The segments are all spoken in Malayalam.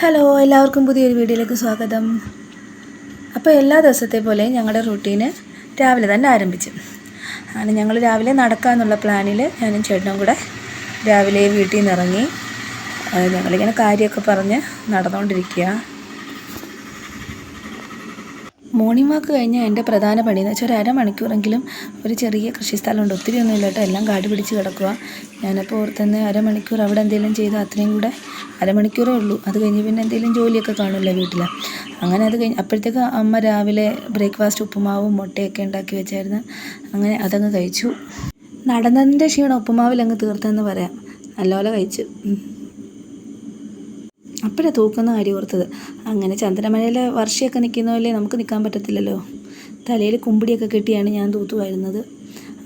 ഹലോ എല്ലാവർക്കും പുതിയൊരു വീഡിയോയിലേക്ക് സ്വാഗതം. അപ്പോൾ എല്ലാ ദിവസത്തെ പോലെ ഞങ്ങളുടെ റൂട്ടീന് രാവിലെ തന്നെ ആരംഭിച്ചു. അങ്ങനെ ഞങ്ങൾ രാവിലെ നടക്കാമെന്നുള്ള പ്ലാനിൽ ഞാനും ചേട്ടനും കൂടെ രാവിലെ വീട്ടിൽ നിന്ന് ഇറങ്ങി ഞങ്ങളിങ്ങനെ കാര്യമൊക്കെ പറഞ്ഞ് നടന്നുകൊണ്ടിരിക്കുക. മോർണിംഗ് വാക്ക് കഴിഞ്ഞാൽ എന്റെ പ്രധാന പണി. എന്ന് വെച്ചാൽ ഒരു അരമണിക്കൂറെങ്കിലും ഒരു ചെറിയ കൃഷിസ്ഥലമുണ്ട് ഒത്തിരി ഒന്നും ഇല്ല കേട്ടോ എല്ലാം കാട് പിടിച്ച് കിടക്കുക ഞാനപ്പോൾ ഓർത്തന്നെ അരമണിക്കൂർ അവിടെ എന്തെങ്കിലും ചെയ്ത് അത്രയും കൂടെ അരമണിക്കൂറേ ഉള്ളൂ. അത് കഴിഞ്ഞ് പിന്നെ എന്തെങ്കിലും ജോലിയൊക്കെ കാണുമല്ലോ വീട്ടിൽ അങ്ങനെ അത് കഴിഞ്ഞ് അപ്പോഴത്തേക്ക് അമ്മ രാവിലെ ബ്രേക്ക്ഫാസ്റ്റ് ഉപ്പുമാവും മുട്ടയൊക്കെ ഉണ്ടാക്കി വെച്ചായിരുന്നു. അങ്ങനെ അതങ്ങ് കഴിച്ചു. നടന്നതിന്റെ ക്ഷീണം ഉപ്പുമാവിലങ്ങ് തീർത്തെന്ന് പറയാം. നല്ലപോലെ കഴിച്ചു. അപ്പോഴാണ് തൂക്കുന്ന കാര്യം ഓർത്തത്. അങ്ങനെ ചന്ദ്രമലയിലെ വർഷയൊക്കെ നിൽക്കുന്ന പോലെ നമുക്ക് നിൽക്കാൻ പറ്റത്തില്ലല്ലോ. തലയിൽ കുമ്പിടിയൊക്കെ കെട്ടിയാണ് ഞാൻ തൂത്തുമായിരുന്നത്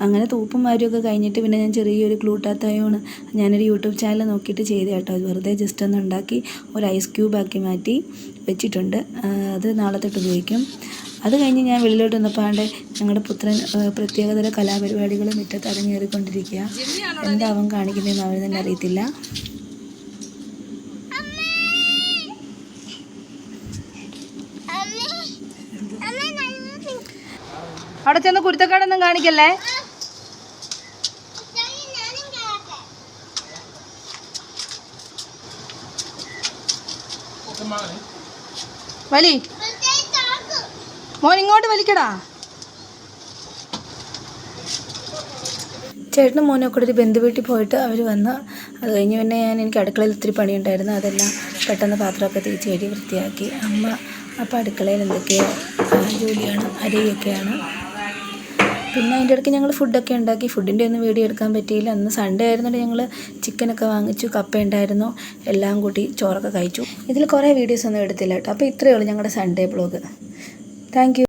അങ്ങനെ തൂപ്പും മാരിയൊക്കെ കഴിഞ്ഞിട്ട് പിന്നെ ഞാൻ ചെറിയൊരു ക്ലൂട്ടാത്തായോണ് ഞാനൊരു യൂട്യൂബ് ചാനൽ നോക്കിയിട്ട് ചെയ്ത് കേട്ടോ. വെറുതെ ജസ്റ്റ് ഒന്ന് ഉണ്ടാക്കി ഒരു ഐസ് ക്യൂബാക്കി മാറ്റി വെച്ചിട്ടുണ്ട്. അത് നാളെ തൊട്ട് ഉപയോഗിക്കും. അത് കഴിഞ്ഞ് ഞാൻ വെളിയിലോട്ട് വന്നപ്പാണ്ട് ഞങ്ങളുടെ പുത്രൻ പ്രത്യേകതര കലാപരിപാടികൾ മുറ്റത്ത് അരങ്ങേറിക്കൊണ്ടിരിക്കുക. എന്താവും അവൻ കാണിക്കുന്നതെന്ന് അവർ തന്നെ അറിയത്തില്ല. അവിടെ ചെന്ന് കുരുത്തക്കാടൊന്നും കാണിക്കല്ലേ? വലി. മോൻ ഇങ്ങോട്ട് വലിക്കടാ. ചേട്ടനും മോനെ കൂടെ ഒരു ബന്ധു വീട്ടിൽ പോയിട്ട് അവർ വന്ന് അത് കഴിഞ്ഞ് പിന്നെ ഞാൻ എനിക്ക് അടുക്കളയിൽ ഒത്തിരി പണിയുണ്ടായിരുന്നു. അതെല്ലാം പെട്ടെന്ന് പാത്രമൊക്കെ തേച്ച് കഴുകി വൃത്തിയാക്കി. അമ്മ അപ്പം അടുക്കളയിൽ എന്തൊക്കെയോ ജോലിയാണ് അരിയൊക്കെയാണ്. പിന്നെ അതിന്റെ ഇടയ്ക്ക് ഞങ്ങൾ ഫുഡൊക്കെ ഉണ്ടാക്കി. ഫുഡിന്റെ ഒന്നും വീഡിയോ എടുക്കാൻ പറ്റിയില്ല. അന്ന് സൺഡേ ആയിരുന്നുകൊണ്ട് ഞങ്ങൾ ചിക്കനൊക്കെ വാങ്ങിച്ചു കപ്പ ഉണ്ടായിരുന്നു എല്ലാം കൂട്ടി ചോറൊക്കെ കഴിച്ചു. ഇതിൽ കുറേ വീഡിയോസ് ഒന്നും എടുത്തില്ല കേട്ടോ. അപ്പോൾ ഇത്രയേ ഉള്ളൂ ഞങ്ങളുടെ സൺഡേ ബ്ലോഗ് താങ്ക്